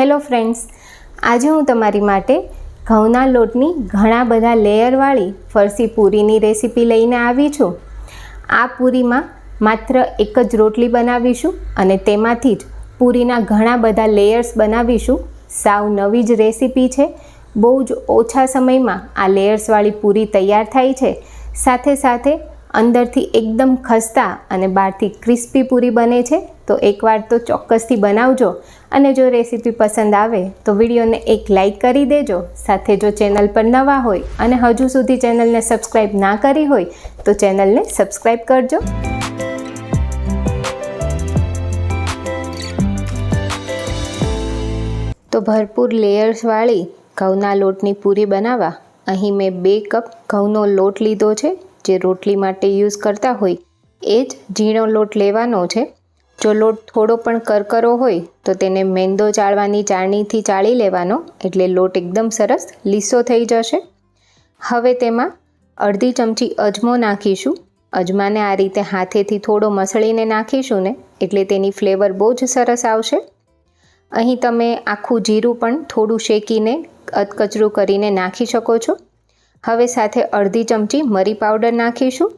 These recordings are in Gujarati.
હેલો ફ્રેન્ડ્સ, આજે હું તમારી માટે ઘઉંના લોટની ઘણા બધા લેયરવાળી ફરસી પૂરીની રેસીપી લઈને આવી છું. આ પૂરીમાં માત્ર એક જ રોટલી બનાવીશું અને તેમાંથી જ પૂરીના ઘણા બધા લેયર્સ બનાવીશું. સાવ નવી જ રેસીપી છે. બહુ જ ઓછા સમયમાં આ લેયર્સવાળી પૂરી તૈયાર થાય છે. સાથે સાથે અંદરથી એકદમ ખસ્તા અને બહારથી ક્રિસ્પી પૂરી બને છે. તો એકવાર તો ચોક્કસથી બનાવજો અને જો રેસીપી પસંદ આવે તો વિડીયોને એક લાઈક કરી દેજો. સાથે જો ચેનલ પર નવા હોય અને હજુ સુધી ચેનલને સબસ્ક્રાઈબ ના કરી હોય તો ચેનલને સબસ્ક્રાઈબ કરજો. તો ભરપૂર લેયર્સવાળી ઘઉંના લોટની પૂરી બનાવવા. અહીં મેં બે કપ ઘઉંનો લોટ લીધો છે. જે રોટલી માટે યુઝ કરતા હોય એ જ ઝીણો લોટ લેવાનો છે. જો લોટ થોડો પણ કરકરો હોય, તો તેને મેંદો ચાળવાની ચાળણીથી ચાળી લેવાનો. એટલે લોટ એકદમ સરસ લીસો થઈ જશે. હવે તેમાં અડધી ચમચી અજમો નાખીશું. અજમાને આ રીતે હાથેથી થોડો મસળીને નાખીશું ને, એટલે તેની ફ્લેવર બહુ જ સરસ આવશે. અહીં તમે આખું જીરું પણ થોડું શેકીને અધકચરું કરીને નાખી શકો છો. હવે સાથે અડધી ચમચી મરી પાવડર નાખીશું.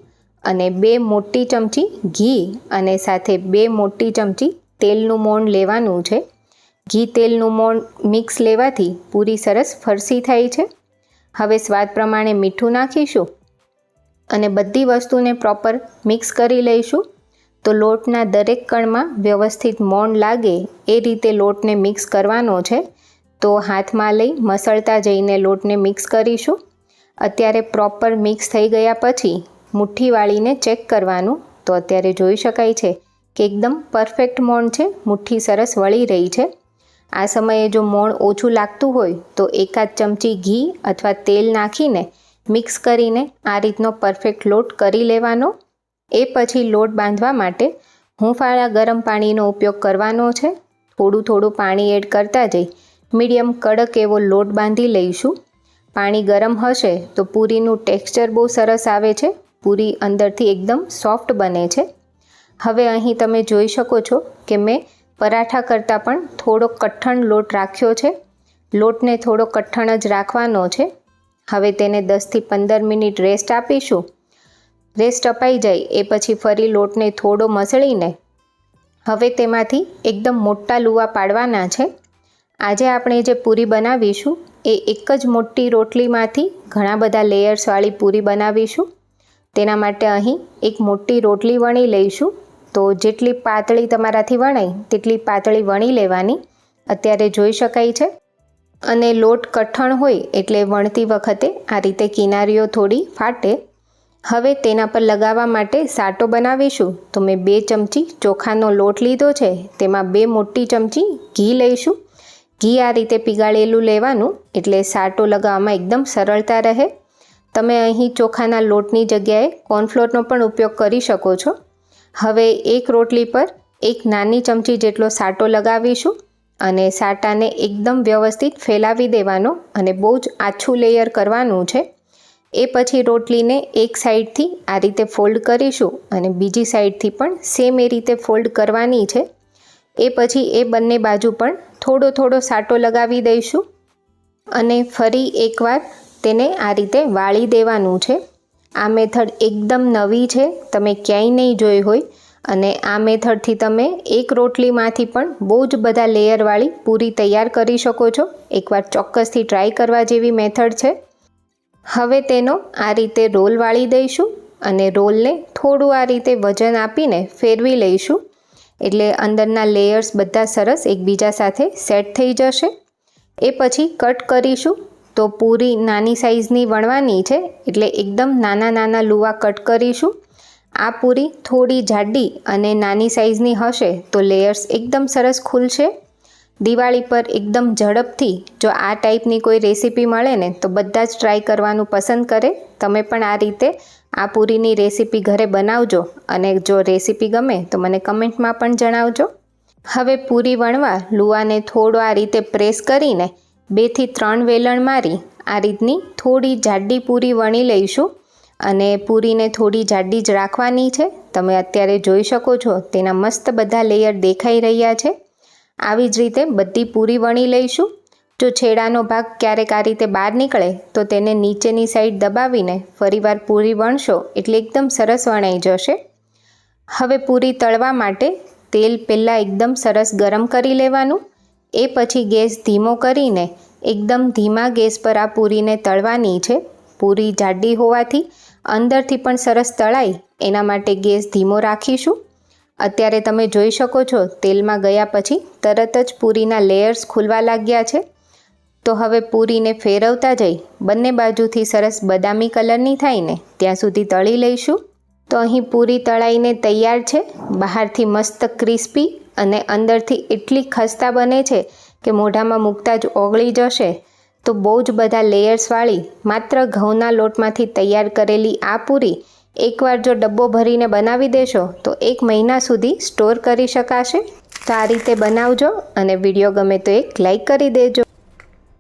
અને બે મોટી ચમચી ઘી અને સાથે બે મોટી ચમચી તેલનું મોણ લેવાનું છે. ઘી તેલનું મોણ મિક્સ લેવાથી પૂરી સરસ ફરસી થાય છે. હવે સ્વાદ પ્રમાણે મીઠું નાખીશું અને બધી વસ્તુને પ્રોપર મિક્સ કરી લઈશું. તો લોટના દરેક કણમાં વ્યવસ્થિત મોણ લાગે એ રીતે લોટને મિક્સ કરવાનો છે. તો હાથમાં લઈ મસળતા જઈને લોટને મિક્સ કરીશું. અત્યારે પ્રોપર મિક્સ થઈ ગયા પછી મુઠ્ઠી વાળીને ચેક કરવાનું. તો અત્યારે જોઈ શકાય છે કે એકદમ પરફેક્ટ મોણ છે. મુઠ્ઠી સરસ વળી રહી છે. આ સમયે જો મોણ ઓછું લાગતું હોય તો એકાદ ચમચી ઘી અથવા તેલ નાખીને મિક્સ કરીને આ રીતનો પરફેક્ટ લોટ કરી લેવાનો. એ પછી લોટ બાંધવા માટે હુંફાળા ગરમ પાણીનો ઉપયોગ કરવાનો છે. થોડું થોડું પાણી એડ કરતા જઈ મીડિયમ કડક એવો લોટ બાંધી લઈશું. પાણી ગરમ હશે તો પૂરીનું ટેક્સચર બહુ સરસ આવે છે. પૂરી અંદરથી એકદમ સોફ્ટ બને છે. હવે અહીં તમે જોઈ શકો છો કે મેં પરાઠા કરતાં પણ થોડો કઠણ લોટ રાખ્યો છે. લોટને થોડો કઠણ જ રાખવાનો છે. હવે તેને દસથી પંદર મિનિટ રેસ્ટ આપીશું. રેસ્ટ અપાઈ જાય એ પછી ફરી લોટને થોડો મસળીને હવે તેમાંથી એકદમ મોટા લુવા પાડવાના છે. આજે આપણે જે પૂરી બનાવીશું એ એક જ મોટી રોટલીમાંથી ઘણા બધા લેયર્સવાળી પૂરી બનાવીશું. તેના માટે અહીં એક મોટી રોટલી વણી લઈશું. તો જેટલી પાતળી તમારાથી વણાય, તેટલી પાતળી વણી લેવાની. અત્યારે જોઈ શકાય છે? અને લોટ કઠણ હોય એટલે વણતી વખતે આ રીતે કિનારીઓ થોડી ફાટે. હવે તેના પર લગાવવા માટે સાટો બનાવીશું. તો મેં બે ચમચી ચોખાનો લોટ લીધો છે. તેમાં બે મોટી ચમચી ઘી લઈશું. ઘી આ રીતે પીગાળેલું લેવાનું એટલે સાટો લગાવવામાં એકદમ સરળતા રહે. તમે અહીં ચોખાના લોટની જગ્યાએ કોર્નફ્લોરનો પણ ઉપયોગ કરી શકો છો. હવે એક રોટલી પર એક નાની ચમચી જેટલો સાટો લગાવીશું અને સાટાને એકદમ વ્યવસ્થિત ફેલાવી દેવાનો અને બહુ જ આછું લેયર કરવાનું છે. એ પછી રોટલીને એક સાઈડથી આ રીતે ફોલ્ડ કરીશું અને બીજી સાઈડથી પણ સેમ એ રીતે ફોલ્ડ કરવાની છે. એ પછી એ બંને બાજુ પણ થોડો થોડો સાટો લગાવી દઈશું અને ફરી એકવાર તેને આ રીતે વાળી દેવાનું છે. આ મેથડ એકદમ નવી છે, તમે ક્યાંય નહીં જોઈ હોય. અને આ મેથડથી તમે એક રોટલીમાંથી પણ બહુ જ બધા લેયરવાળી પૂરી તૈયાર કરી શકો છો. એકવાર ચોક્કસથી ટ્રાય કરવા જેવી મેથડ છે. હવે તેનો આ રીતે રોલ વાળી દઈશું અને રોલને થોડું આ રીતે વજન આપીને ફેરવી લઈશું. એટલે અંદરના લેયર્સ બધા સરસ એકબીજા સાથે સેટ થઈ જશે. એ પછી કટ કરીશું. તો પૂરી નાની સાઈઝની વણવાની છે એટલે એકદમ નાના નાના લુવા કટ કરીશું. આ પૂરી થોડી જાડી અને નાની સાઈઝની હશે તો લેયર્સ એકદમ સરસ ખુલશે. દિવાળી પર એકદમ ઝડપથી જો આ ટાઈપની કોઈ રેસીપી મળે ને તો બધા જ ટ્રાય કરવાનું પસંદ કરે. તમે પણ આ રીતે આ પૂરીની રેસીપી ઘરે બનાવજો અને જો રેસીપી ગમે તો મને કમેન્ટમાં પણ જણાવજો. હવે પૂરી વણવા લુવાને થોડો આ રીતે પ્રેસ કરીને બેથી ત્રણ વેલણ મારી, આ રીતની થોડી જાડી પૂરી વણી લઈશું. અને પૂરીને થોડી જાડી જ રાખવાની છે. તમે અત્યારે જોઈ શકો છો, તેના મસ્ત બધા લેયર દેખાઈ રહ્યા છે. આવી જ રીતે બધી પૂરી વણી લઈશું. જો છેડાનો ભાગ ક્યારેક આ રીતે બહાર નીકળે, તો તેને નીચેની સાઈડ દબાવીને ફરીવાર પૂરી વણશો, એટલે એકદમ સરસ વણાઈ જશે. હવે પૂરી તળવા માટે તેલ પહેલાં એકદમ સરસ ગરમ કરી લેવાનું. એ પછી ગેસ ધીમો કરીને, એકદમ ધીમા ગેસ પર આ પૂરીને તળવાની છે. પૂરી જાડી હોવાથી અંદરથી પણ સરસ તળાય, એના માટે ગેસ ધીમો રાખીશું. અત્યારે તમે જોઈ શકો છો, તેલમાં ગયા પછી તરત જ પૂરીના લેયર્સ ખુલવા લાગ્યા છે. તો હવે પૂરીને ફેરવતા જઈ, બંને બાજુથી સરસ બદામી કલરની થાય ને ત્યાં સુધી તળી લઈશું. તો અહીં પૂરી તળાઈને તૈયાર છે. બહારથી મસ્ત ક્રિસ્પી અને અંદરથી એટલી ખસ્તા બને છે કે મોઢામાં મૂકતા જ ઓગળી જશે, તો બહુ જ બધા લેયર્સવાળી માત્ર ઘઉંના લોટમાંથી તૈયાર કરેલી આ પૂરી, એકવાર જો ડબ્બો ભરીને બનાવી દેશો, તો એક મહિના સુધી સ્ટોર કરી શકાશે. તો આ રીતે બનાવજો અને વીડિયો ગમે તો એક લાઈક કરી દેજો.